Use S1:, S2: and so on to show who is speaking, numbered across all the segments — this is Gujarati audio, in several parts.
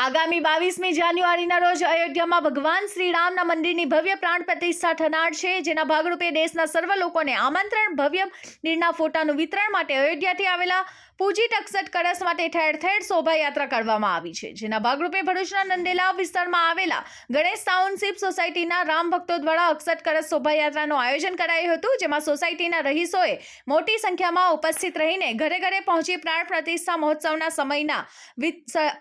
S1: આગામી બાવીસમી જાન્યુઆરીના રોજ અયોધ્યામાં ભગવાન શ્રી રામના મંદિરની ભવ્ય પ્રાણ પ્રતિષ્ઠા થનાર છે, જેના ભાગરૂપે દેશના સર્વ લોકોને આમંત્રણ ભવ્ય મંદિરના ફોટાનું વિતરણ માટે અયોધ્યાથી આવેલા પૂજિત ટકસટ કળશ માટે ઠેર ઠેર શોભાયાત્રા કરવામાં આવી છે, જેના ભાગરૂપે ભરૂચના નંદેલા વિસ્તારમાં આવેલા ગણેશ ટાઉનશીપ સોસાયટીના રામ ભક્તો દ્વારા અક્ષત કળશ શોભાયાત્રાનું આયોજન કરાયું હતું, જેમાં સોસાયટીના રહીશોએ મોટી સંખ્યામાં ઉપસ્થિત રહીને ઘરે ઘરે પહોંચી પ્રાણ પ્રતિષ્ઠા મહોત્સવના સમયના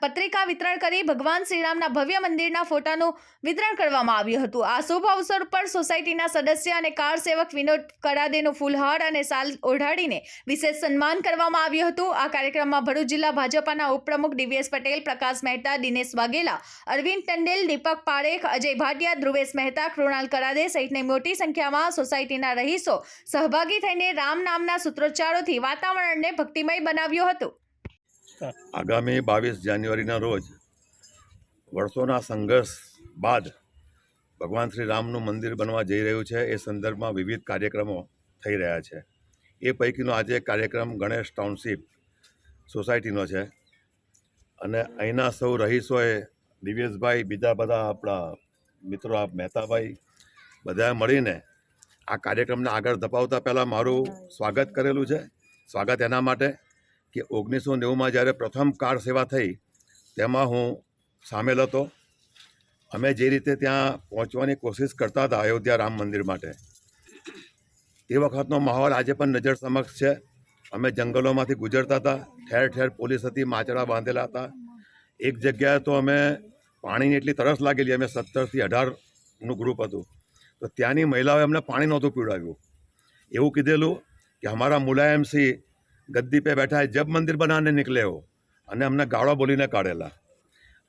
S1: પત્રિકા વિતરણ કરી ભગવાન શ્રીરામના ભવ્ય મંદિરના ફોટાનું વિતરણ કરવામાં આવ્યું હતું. આ શુભ અવસર પર સોસાયટીના સદસ્ય અને કાર સેવક વિનોદ કરાદેનું ફૂલહાર અને સાલ ઓઢાડીને વિશેષ સન્માન કરવામાં આવ્યું હતું. આ કાર્યક્રમમાં ભરૂચ જિલ્લા ભાજપાના ઉપપ્રમુખ ડીવીએસ પટેલ, પ્રકાશ મહેતા, દિનેશ વાઘેલા, અરવિંદ ટંડેલ, દીપક પારેખ, અજય ભાટિયા, ધ્રુવેશ મહેતા, કૃણાલ કરાદે સહિતની મોટી સંખ્યામાં સોસાયટીના રહીશો સહભાગી થઈને રામ નામના સૂત્રોચ્ચારોથી વાતાવરણને ભક્તિમય બનાવ્યું હતું.
S2: આગામી બાવીસ જાન્યુઆરીના રોજ વર્ષોના સંઘર્ષ બાદ ભગવાન શ્રી રામનું મંદિર બનવા જઈ રહ્યું છે. એ સંદર્ભમાં વિવિધ કાર્યક્રમો થઈ રહ્યા છે. એ પૈકીનો આજે કાર્યક્રમ ગણેશ ટાઉનશીપ સોસાયટીનો છે. અને અહીંના સૌ રહીશોએ દિવ્યેશભાઈ, બીજા બધા આપણા મિત્રો, આપ મહેતાભાઈ, બધાએ મળીને આ કાર્યક્રમને આગળ ધપાવતા પહેલાં મારું સ્વાગત કરેલું છે. સ્વાગત એના માટે કે ઓગણીસો નેવુંમાં જ્યારે પ્રથમ કાર સેવા થઈ, તેમાં હું સામેલ હતો. અમે જે રીતે ત્યાં પહોંચવાની કોશિશ કરતા હતા, અયોધ્યા રામ મંદિર માટે. એ વખતનો માહોલ આજે પણ નજર સમક્ષ છે. અમે જંગલોમાંથી ગુજરતા હતા. ઠેર ઠેર પોલીસ હતી, માચડા બાંધેલા હતા. એક જગ્યાએ તો અમે પાણીની એટલી તરસ લાગેલી, અમે સત્તરથી અઢારનું ગ્રુપ હતું. તો ત્યાંની મહિલાઓએ અમને પાણી નહોતું પીવડાવ્યું. એવું કીધેલું કે અમારા મુલાયમસિંહ ગદ્દી પે બેઠા જબ મંદિર બનાવને નીકળે હો. અને અમને ગાળો બોલીને કાઢેલા.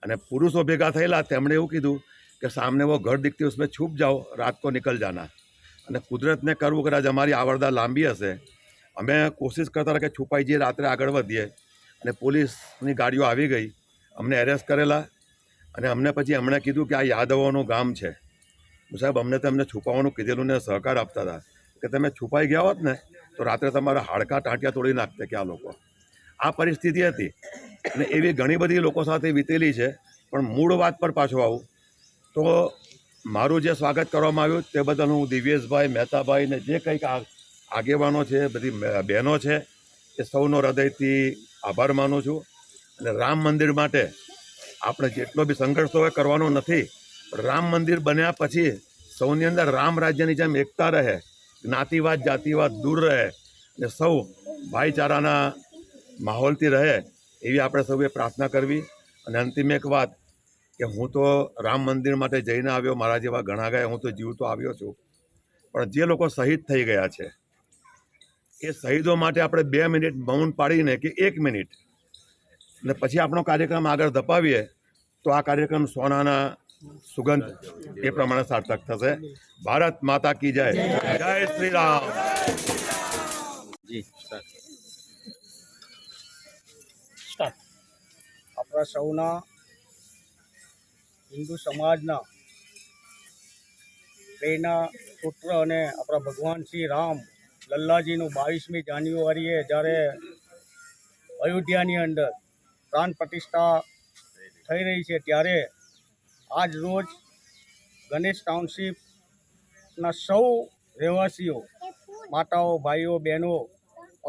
S2: અને પુરુષો ભેગા થયેલા, તેમણે એવું કીધું કે સામને વો ઘર દીખતી ઉસમે છૂપ જાઓ, રાત કો નિકલ જાના. અને કુદરતને કરવું કદાચ અમારી આવરદા લાંબી હશે. અમે કોશિશ કરતા હતા કે છુપાઈ જઈએ, રાત્રે આગળ વધીએ. અને પોલીસની ગાડીઓ આવી ગઈ. અમને એરેસ્ટ કરેલા. અને અમને પછી એમણે કીધું કે આ યાદવોનું ગામ છે. સાહેબ, અમને તો એમને છુપાવવાનું કીધેલું ને સહકાર આપતા હતા. કે તમે છુપાઈ ગયા હોત ને, તો રાત્રે તમારા હાડકાં ટાંટિયા તોડી નાખતે કે આ લોકો. આ પરિસ્થિતિ હતી. અને એવી ઘણી બધી લોકો સાથે વીતેલી છે. પણ મૂળ વાત પર પાછો આવું. તો મારું જે સ્વાગત કરવામાં આવ્યું તે બદલ હું દિવ્યેશભાઈ, મહેતાભાઈ ને જે કંઈક આ આગેવાનો છે, બધી બહેનો છે, એ સૌનો હૃદયથી આભાર માનું છું. અને રામ મંદિર માટે આપણે જેટલો બી સંઘર્ષ હોય, કરવાનો નથી. રામ મંદિર બન્યા પછી સૌની અંદર રામ રાજ્યની જેમ એકતા રહે, જ્ઞાતિવાદ, જાતિવાદ દૂર રહે અને સૌ ભાઈચારાના માહોલથી રહે એવી આપણે સૌએ પ્રાર્થના કરવી. અને અંતિમ એક વાત કે હું તો રામ મંદિર માટે જઈને આવ્યો, મારા જેવા ઘણા ગયા હું તો જીવતો આવ્યો છું. પણ જે લોકો શહીદ થઈ ગયા છે એ શહીદો માટે આપણે બે મિનિટ મૌન પાડીને કે એક મિનિટ. અને પછી આપણો કાર્યક્રમ આગળ ધપાવીએ, તો આ કાર્યક્રમ સોનાના સુગંધ એ પ્રમાણે સાર્થક થશે. ભારત માતા કી જય. જય શ્રી રામ.
S3: આપણા સૌના હિન્દુ સમાજના પ્રેરણા સૂત્ર અને આપણા ભગવાન શ્રી રામ લલ્લાજીનું બાવીસમી જાન્યુઆરીએ જ્યારે અયોધ્યાની અંદર પ્રાણ પ્રતિષ્ઠા થઈ રહી છે, ત્યારે આજ રોજ ગણેશ ટાઉનશીપના સૌ રહેવાસીઓ, માતાઓ, ભાઈઓ, બહેનો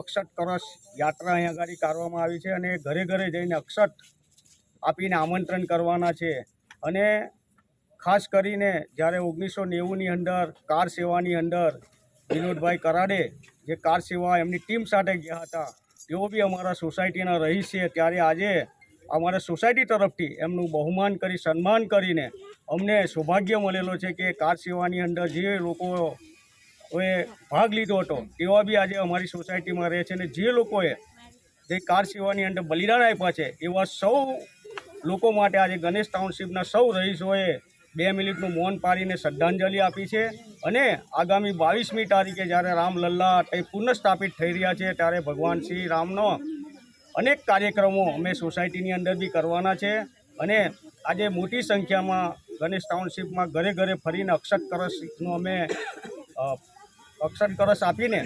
S3: અક્ષત કરસ યાત્રા અહીંયા આગળ કાઢવામાં આવી છે અને ઘરે ઘરે જઈને અક્ષત આપીને આમંત્રણ કરવાના છે. અને ખાસ કરીને જ્યારે ઓગણીસો નેવુંની અંદર કાર સેવાની અંદર વિનોદભાઈ કરાડે જે કાર સેવા એમની ટીમ સાથે ગયા હતા, તેઓ બી અમારા સોસાયટીના રહીશ. છે ત્યારે આજે અમારા સોસાયટી તરફથી એમનું બહુમાન કરી, સન્માન કરીને અમને સૌભાગ્ય મળેલો છે કે કાર સેવાની અંદર જે લોકો એ ભાગ લીધો હતો તેવા બી આજે અમારી સોસાયટીમાં રહે છે અને જે લોકોએ જે કાર સેવાની અંદર બલિદાન આપ્યા છે, એવા સૌ લોકો માટે આજે ગણેશ ટાઉનશીપના સૌ રહીશોએ બે મિનિટનું મૌન પાડીને શ્રદ્ધાંજલિ આપી છે અને આગામી બાવીસમી તારીખે જ્યારે રામલલ્લા તે પુનઃસ્થાપિત થઈ રહ્યા છે ત્યારે ભગવાન શ્રી રામનો અનેક કાર્યક્રમો અમે સોસાયટીની અંદર બી કરવાના છે અને આજે મોટી સંખ્યામાં ગણેશ ટાઉનશીપમાં ઘરે ઘરે ફરીને અક્ષત કળશનું અમે અક્ષત કળશ આપીને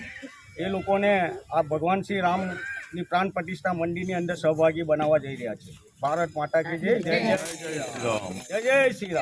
S3: એ લોકોને આ ભગવાન શ્રી રામની પ્રાણ પ્રતિષ્ઠા મંદિરની અંદર સહભાગી બનાવવા જઈ રહ્યા છે. ભારત માતા કી જય જય જય. જય જય શ્રી રામ.